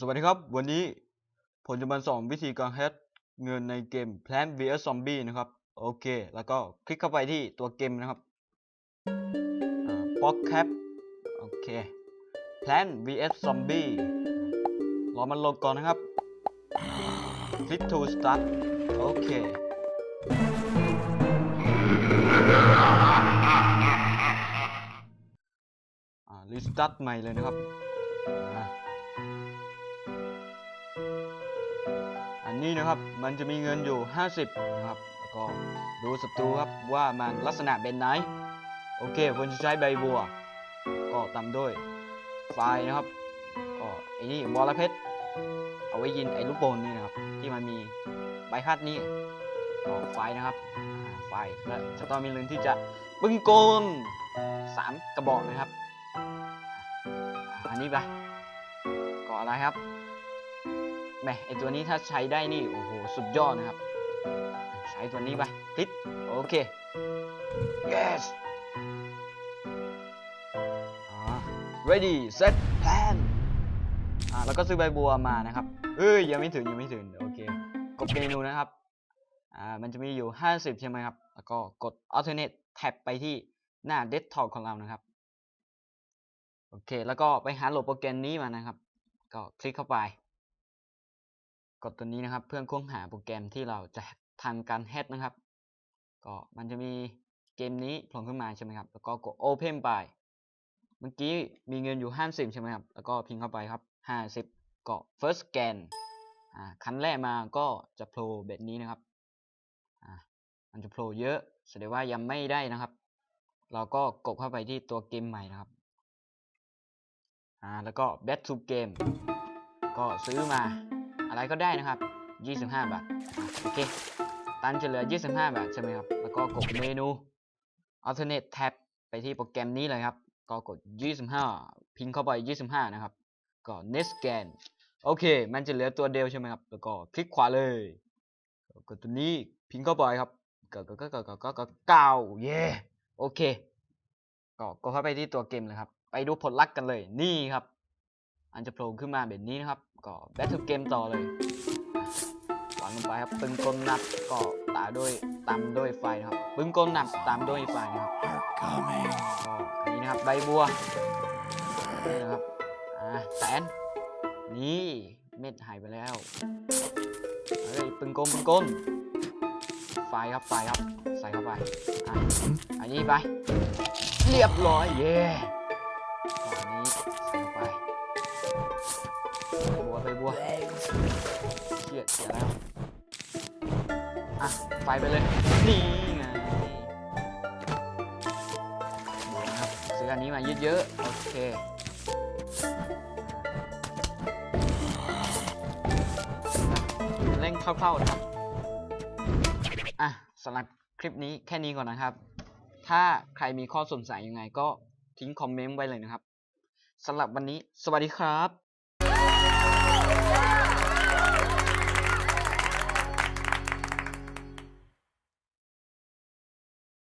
สวัสดีครับ วันนี้ผมจะมาสอนวิธีการแฮกเงินในเกม Plant vs Zombie นะครับ โอเค แล้วก็คลิกเข้าไปที่ตัวเกมนะครับอ่า Box Cap โอเค Plant vs Zombie รอมันโหลดก่อนนะครับ คลิก to start โอเคอ่า restart ใหม่เลยนะครับ นี้นะครับ มันจะมีเงินอยู่ 50นะครับแล้วก็ดูศัตรูครับว่ามันลักษณะเป็นไหน โอเคผมจะใช้ใบบัว ก็ตามด้วยไฟนะครับ ก็ไอ้นี่บอลเพชรเอาไว้ยิงไอ้ลูกโป่งนี่นะครับ ที่มันมีใบพัดนี่ก็ไฟนะครับ ไฟและจะต้องมีเรื่องที่จะปึ้งโกนสามกระบอกนะครับ อันนี้ไปก็อะไรครับ แหมไอตัวนี้ถ้าใช้ได้นี่โอ้โหสุดยอดนะครับ ใช้ตัวนี้ไปคลิกโอเค yes ready set plan อ่าแล้วก็ซื้อใบบัวมานะครับเอ้ยยังไม่ถึงยังไม่ถึงโอเคกดเมนูนะครับอ่ามันจะมีอยู่ 50 ใช่ไหมครับ แล้วก็กด alternate tab ไปที่หน้า desktop ของเรานะครับโอเค แล้วก็ไปหาโหลดโปรแกรมนี้มานะครับ ก็คลิกเข้าไป กดตัวนี้นะครับ เพื่อค้นหาโปรแกรมที่เราจะทำการแฮกนะครับ ก็มันจะมีเกมนี้โผล่ขึ้นมาใช่ไหมครับ แล้วก็กด Open ไปเมื่อกี้มีเงินอยู่ 50 ใช่ไหมครับ แล้วก็พิมพ์เข้าไปครับ 50 ก็ First Scan อ่าคันแรกมาก็จะโผล่แบบนี้นะครับ อ่า มันจะโผล่เยอะ แสดงว่ายังไม่ได้นะครับ เราก็กดเข้าไปที่ตัวเกมใหม่นะครับ อ่า แล้วก็ Back to Game ก็ซื้อมา อะไรก็ได้นะครับ 25 บาท โอเค ตันจะเหลือ 25 บาทใช่ไหมครับ แล้วก็กดเมนู alternate tab ไปที่โปรแกรมนี้เลยครับ ก็กด 25 พิมพ์เข้าไป 25 นะครับ ก็ next scan โอเค มันจะเหลือตัวเดียวใช่ไหมครับ แล้วก็คลิกขวาเลย กดตัวนี้พิมพ์เข้าไปครับก็ก็ก็ก็ก็ก็ก็เก้าเย่โอเค ก็ก็เข้าไปที่ตัวเกมเลยครับ ไปดูผลลัพธ์กันเลย นี่ครับ อันจะโผล่ขึ้นมาแบบนี้นะครับ ก็แบทเทิลเกมต่อเลยวางลงไปครับปึงกลนับก็ตามด้วยตามด้วยไฟนะครับปึงกลนับตามด้วยไฟนะครับก็อันนี้นะครับใบบัวนี่นะครับอ่าแสนนี่เม็ดหายไปแล้วเฮ้ยปึงกลปึงกลไฟครับไฟครับใส่เข้าไปอะอันนี้ไป เรียบร้อยเย่ อะไฟไปเลย นี่ไงนะครับซื้ออันนี้มาเยอะๆ โอเคเร่งคร่าวๆนะครับ อะสำหรับคลิปนี้แค่นี้ก่อนนะครับ ถ้าใครมีข้อสงสัยยังไงก็ทิ้งคอมเมนต์ไว้เลยนะครับสำหรับวันนี้ สวัสดีครับ